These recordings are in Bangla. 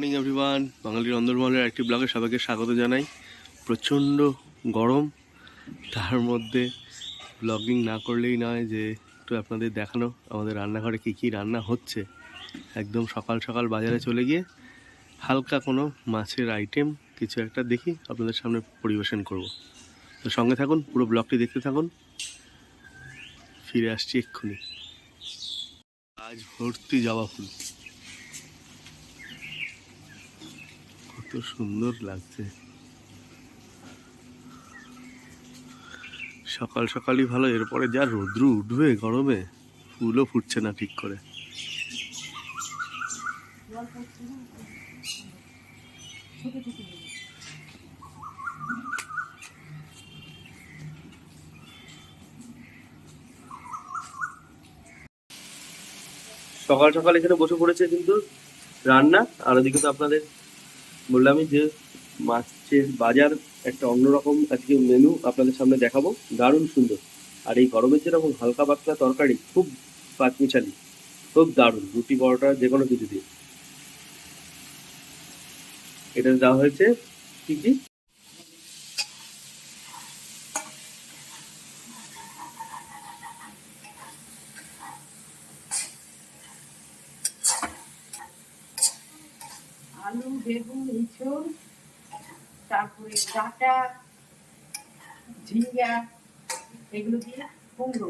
মর্নিং এভরিওয়ান বাঙালির অন্দরমহলের একটি ব্লগে সবাইকে স্বাগত জানাই। প্রচণ্ড গরম। তার মধ্যে ব্লগিং না করলেই নয় যে, একটু আপনাদের দেখানো, আমাদের রান্নাঘরে কী কী রান্না হচ্ছে। একদম সকাল সকাল বাজারে চলে গিয়ে হালকা কোনো মাছের আইটেম কিছু একটা দেখি, আপনাদের সামনে পরিবেশন করব। তো সঙ্গে থাকুন, পুরো ব্লগটি দেখতে থাকুন। ফিরে আসছি এক্ষুনি। আজ ভর্তি জবা ফুল। কত সুন্দর লাগছে। সকাল সকালই ভালো, এরপরে যা রোদ্রু উঠবে গরমে, ফুলও ফুটছে না ঠিক করে। সকাল সকাল এখানে বসে পড়েছে কিন্তু রান্না, আর ওদিকে তো আপনাদের বললামই যে মাছের বাজার একটা অন্যরকম আজকে মেনু আপনাদের সামনে দেখাবো। দারুণ সুন্দর। আর এই গরমের যেরকম হালকা পাতলা তরকারি, খুব পাঁচমিশালি খুব দারুণ, রুটি পরোটা যে কোনো কিছু দিয়ে এটা দেওয়া হয়েছে কি কি? তারপরে ডাটা ঝিঙ্গা এগুলো দিয়ে কুমড়ো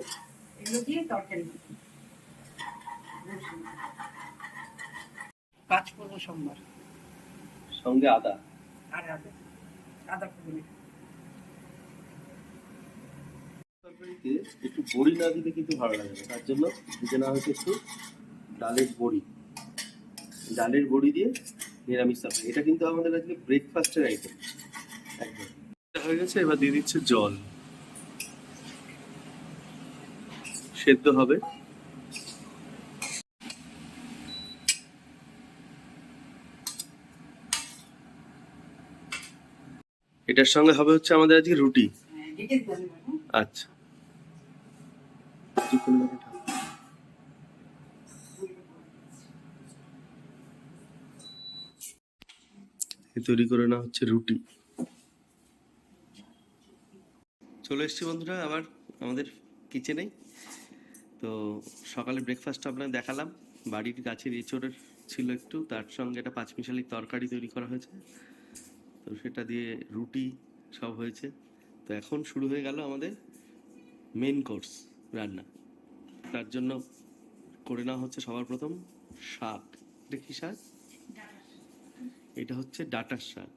এগুলো দিয়ে তরকারি। পাঁচ পূর্ব সোমবার। সঙ্গে আদা। আর আদা আদা কুমড়ো। তরকারিতে একটু বড়ি না দিলে কিন্তু ভালো লাগে না তার জন্য দিতে না হয়েছে একটু ডালের বড়ি। ডালের বড়ি দিয়ে নিরামিষ তরকারি এটা কিন্তু আমাদের আজকে ব্রেকফাস্টের আইটেম হয়ে গেছে, এবার দিয়ে দিচ্ছে জল। সেদ্ধ হবে। এটার সঙ্গে হবে হচ্ছে আমাদের আজকে রুটি? আচ্ছা। তৈরি করে না হচ্ছে রুটি। চলে এসেছি বন্ধুরা আবার আমাদের কিচেনেই। তো সকালে ব্রেকফাস্ট আপনাদের দেখালাম বাড়ির গাছের এঁচড়ের ছিল একটু তার সঙ্গে একটা পাঁচমিশালি তরকারি তৈরি করা হয়েছে। তো সেটা দিয়ে রুটি সব হয়েছে। তো এখন শুরু হয়ে গেল আমাদের মেন কোর্স রান্না। তার জন্য করে নেওয়া হচ্ছে সবার প্রথম শাক। এটা কি শাক? এটা হচ্ছে ডাটার শাক।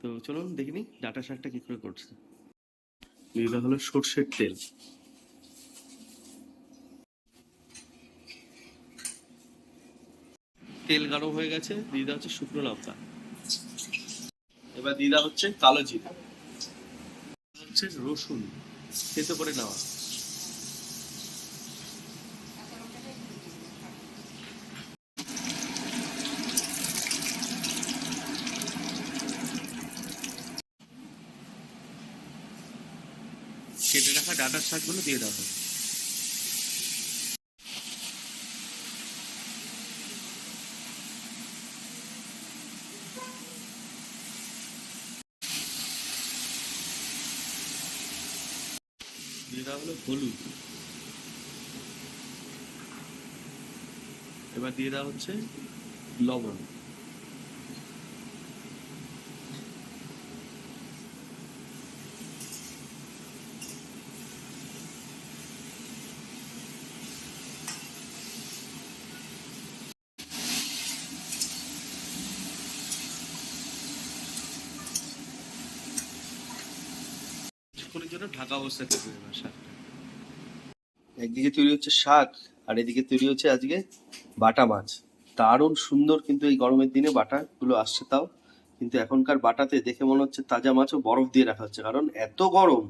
তো চলুন দেখিনি ডাটা শাকটা কী করে করছে। এটা হলো সর্ষের তেল। তেল গাঢ় হয়ে গেছে, দিদা হচ্ছে শুকনো লঙ্কা। এবার দিদা হচ্ছে কালো জিরা। হচ্ছে রসুন খেতে করে নেওয়া। রাখা ডাটার শাকগুলো দিয়ে দেওয়া হবে দিয়ে হলো হলুদ। এবার দিয়ে দেওয়া হচ্ছে লবণ। জন্য ঢাকা অবস্থায় থাকবে এবার একদিকে তৈরি হচ্ছে শাক, আর এদিকে তৈরি হচ্ছে আজকে বাটা মাছ। দারুণ সুন্দর কিন্তু এই গরমের দিনে বাটাগুলো আসছে তাও। কিন্তু এখনকার বাটাতে দেখে মনে হচ্ছে তাজা মাছও বরফ দিয়ে রাখা হচ্ছে, কারণ এত গরম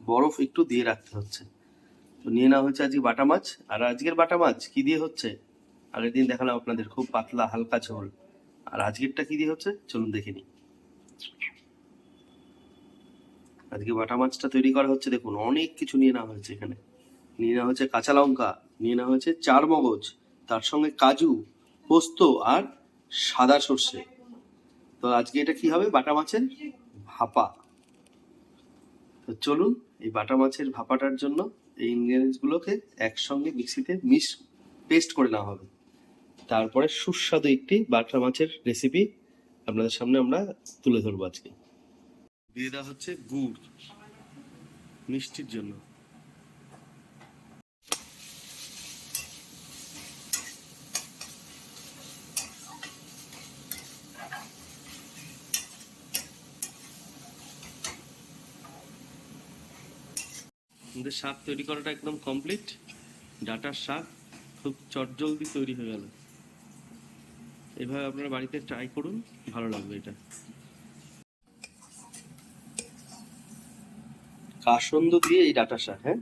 বরফ একটু দিয়ে রাখতে হচ্ছে। তো নিয়ে নেওয়া হচ্ছে আজকে বাটা মাছ, আর আজকের বাটা মাছ কি দিয়ে হচ্ছে? আগের দিন দেখালাম আপনাদের খুব পাতলা হালকা ঝোল, আর আজকেরটা কি দিয়ে হচ্ছে? চলুন দেখে নিই। আজকে বাটা মাছটা তৈরি করা হচ্ছে, দেখুন, অনেক কিছু নিয়ে নেওয়া হয়েছে এখানে। নিয়ে নেওয়া হয়েছে কাঁচা লঙ্কা, নিয়ে নেওয়া হয়েছে চার মগজ, তার সঙ্গে কাজু, পোস্ত আর সাদা সর্ষে। তো আজকে এটা কি হবে? বাটা মাছের ভাপা। তো চলুন, এই বাটা মাছের ভাপাটার জন্য এই ingredients গুলোকে একসঙ্গে মিক্সিতে মিশ পেস্ট করে নেওয়া হবে। তারপরে সুস্বাদু একটি বাটা মাছের রেসিপি আপনাদের সামনে আমরা তুলে ধরবো আজকে। দিয়ে দেওয়া হচ্ছে গুড়, মিষ্টির জন্য। আমাদের শাক তৈরি করাটা একদম কমপ্লিট ডাটার শাক খুব চটজলদি তৈরি হয়ে গেল। এভাবে আপনারা বাড়িতে ট্রাই করুন, ভালো লাগবে এটা। কাসন্দ দিয়ে এই ডাটা শাক হ্যাঁ?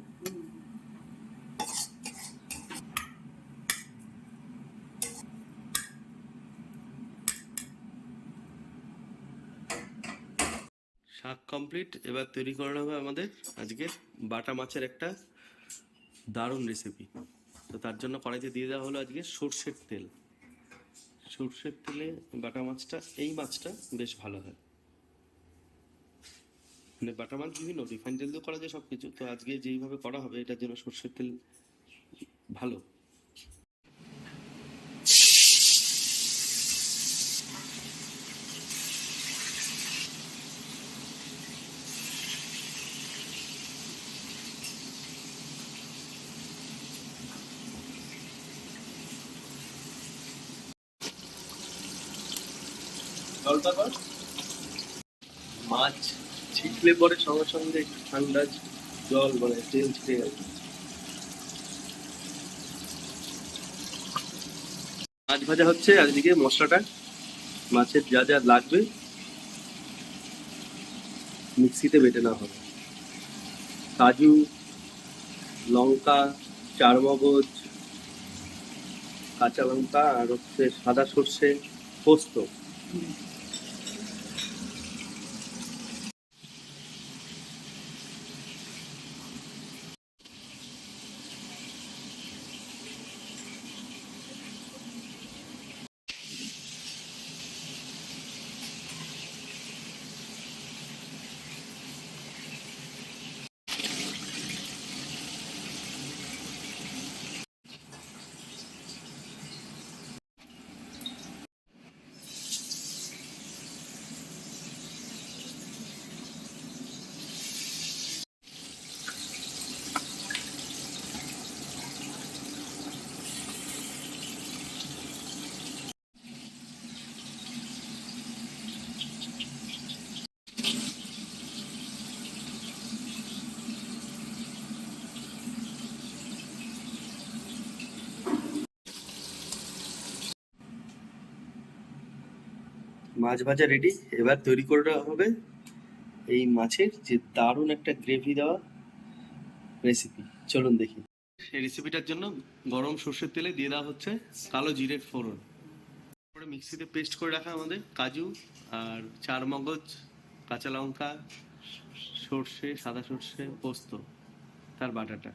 শাক কমপ্লিট এবার তৈরি করা হবে আমাদের আজকের বাটা মাছের একটা দারুণ রেসিপি তো তার জন্য কড়াইতে দিয়ে দেওয়া হলো আজকে সর্ষের তেল। সর্ষের তেলে বাটা মাছটা, এই মাছটা বেশ ভালো হয়। মানে বাটা মাছ বিভিন্ন রিফাইন তেল দিয়ে করা যায় সব কিছু তো আজকে যেইভাবে করা হবে, এটার জন্য সর্ষের তেল ভালো। মাছ। ছিটলে পরে সঙ্গে সঙ্গে ঠান্ডা জল মানে তেল ছিটে গেছে মাছ ভাজা হচ্ছে আর এদিকে মশলাটা, মাছের যা যা লাগবে, মিক্সিতে বেটে নেওয়া হবে। কাজু, লঙ্কা, চারমগজ, কাঁচা লঙ্কা, আর হচ্ছে সাদা সর্ষে, পোস্ত। মাছ ভাজা রেডি এবার তৈরি করে দেওয়া হবে এই মাছের যে দারুণ একটা গ্রেভি দেওয়া রেসিপি চলুন দেখি। এই রেসিপিটার জন্য গরম সর্ষের তেলে দিয়ে দেওয়া হচ্ছে কালো জিরের ফোড়ন। তারপরে মিক্সিতে পেস্ট করে রাখা আমাদের কাজু আর চার মগজ কাঁচা লঙ্কা, সর্ষে, সাদা সর্ষে, পোস্ত, তার বাটাটা।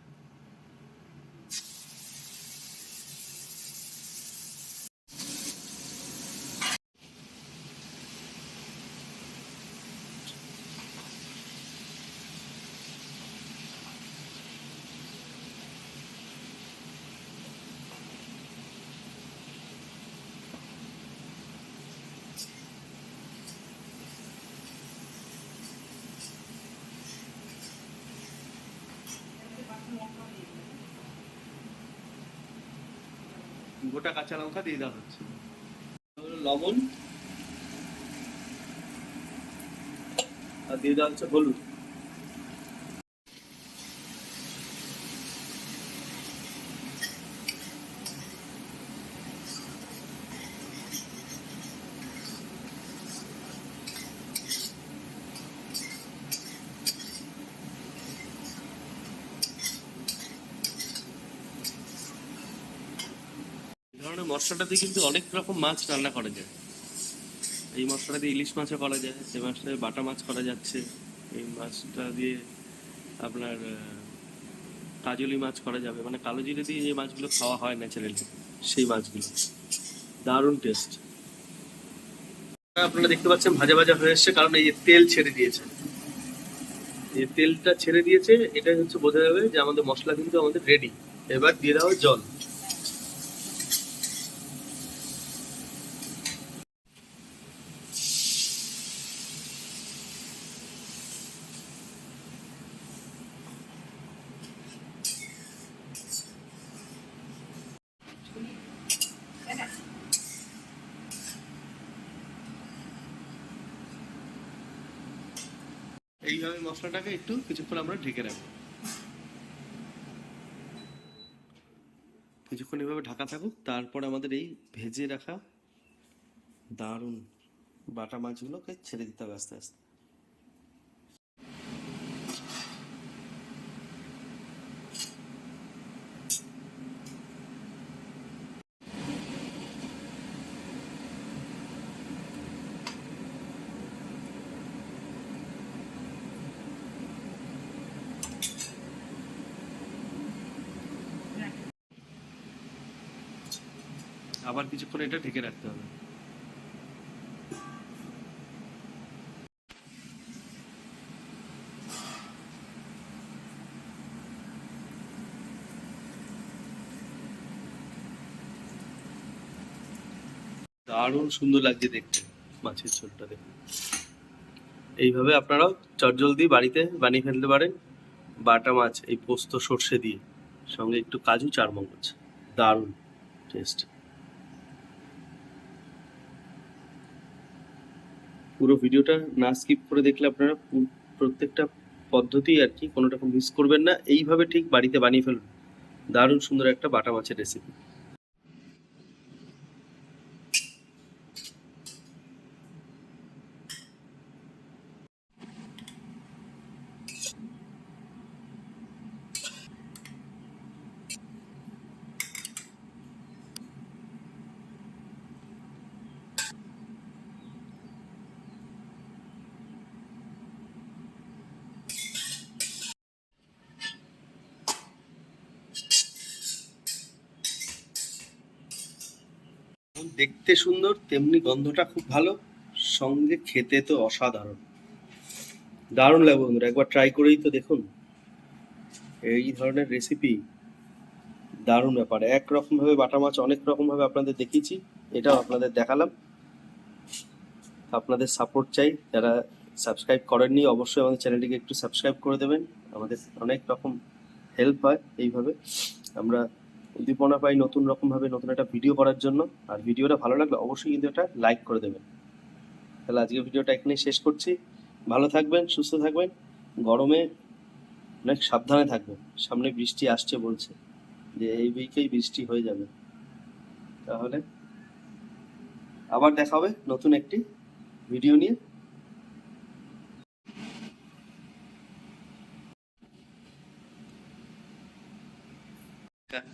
গোটা কাঁচা লঙ্কা দিয়ে দেওয়া হচ্ছে। লবণ আর দিয়ে দেওয়া হচ্ছে হলুদ। এই ধরনের মশলাটা দিয়ে কিন্তু অনেক রকম মাছ রান্না করা যায়। এই মশলাটা দিয়ে ইলিশ মাছও করা যায়, এই মাছটা বাটা মাছ করা যাচ্ছে, এই মাছটা দিয়ে আপনার কাজলি মাছ করা যাবে। মানে কালো জিরে দিয়ে যে মাছগুলো খাওয়া হয় ন্যাচারালি সেই মাছগুলো। দারুণ টেস্ট আপনারা দেখতে পাচ্ছেন ভাজা ভাজা হয়ে এসছে, কারণ এই তেল ছেড়ে দিয়েছে। এই তেলটা ছেড়ে দিয়েছে এটা হচ্ছে বোঝা যাবে যে আমাদের মশলা কিন্তু আমাদের রেডি এবার দিয়ে দেওয়া জল। এইভাবে মশলাটাকে একটু কিছুক্ষণ আমরা ঢেকে রাখব। কিছুক্ষণ এভাবে ঢাকা থাকুক, তারপর আমাদের এই ভেজে রাখা দারুণ বাটা মাছগুলোকে ছেড়ে দিতে হবে আস্তে আস্তে। আবার কিছুক্ষণ এটা ঢেকে রাখতে হবে। দারুণ সুন্দর লাগছে দেখতে, মাছের ঝোলটা দেখুন এইভাবে আপনারাও চটজলদি বাড়িতে বানিয়ে ফেলতে পারেন বাটা মাছ, এই পোস্ত সর্ষে দিয়ে। সঙ্গে একটু কাজু, চারমগজ। দারুণ, টেস্ট। পুরো ভিডিওটা না স্কিপ করে দেখলে আপনারা প্রত্যেকটা পদ্ধতি আর কি কোনোটা মিস করবেন না। এইভাবে ঠিক বাড়িতে বানিয়ে ফেলুন। দারুণ সুন্দর একটা বাটা মাছের রেসিপি দেখতে সুন্দর, তেমনি গন্ধটা খুব ভালো। সঙ্গে খেতে তো অসাধারণ। দারুণ লাগবে বন্ধুরা, একবার ট্রাই করেই তো দেখুন। এই ধরনের রেসিপি দারুণ ব্যাপার। এক রকম ভাবে বাটা মাছ অনেক রকম ভাবে আপনাদের দেখিয়েছি, এটাও আপনাদের দেখালাম। আপনাদের সাপোর্ট চাই, যারা সাবস্ক্রাইব করেননি, অবশ্যই আমাদের চ্যানেলটিকে একটু সাবস্ক্রাইব করে দেবেন। আমাদের অনেক রকম হেল্প হয় এইভাবে। আমরা উদ্দীপনা পাই নতুন রকম ভাবে নতুন একটা ভিডিও করার জন্য। আর ভিডিওটা ভালো লাগলে অবশ্যই কিন্তু এটা লাইক করে দেবেন। তাহলে আজকের ভিডিওটা এখানেই শেষ করছি। ভালো থাকবেন, সুস্থ থাকবেন। গরমে অনেক সাবধানে থাকবেন। সামনে বৃষ্টি আসছে বলছে। যে এই উইকেই বৃষ্টি হয়ে যাবে। তাহলে আবার দেখা হবে নতুন একটি ভিডিও নিয়ে।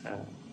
そう。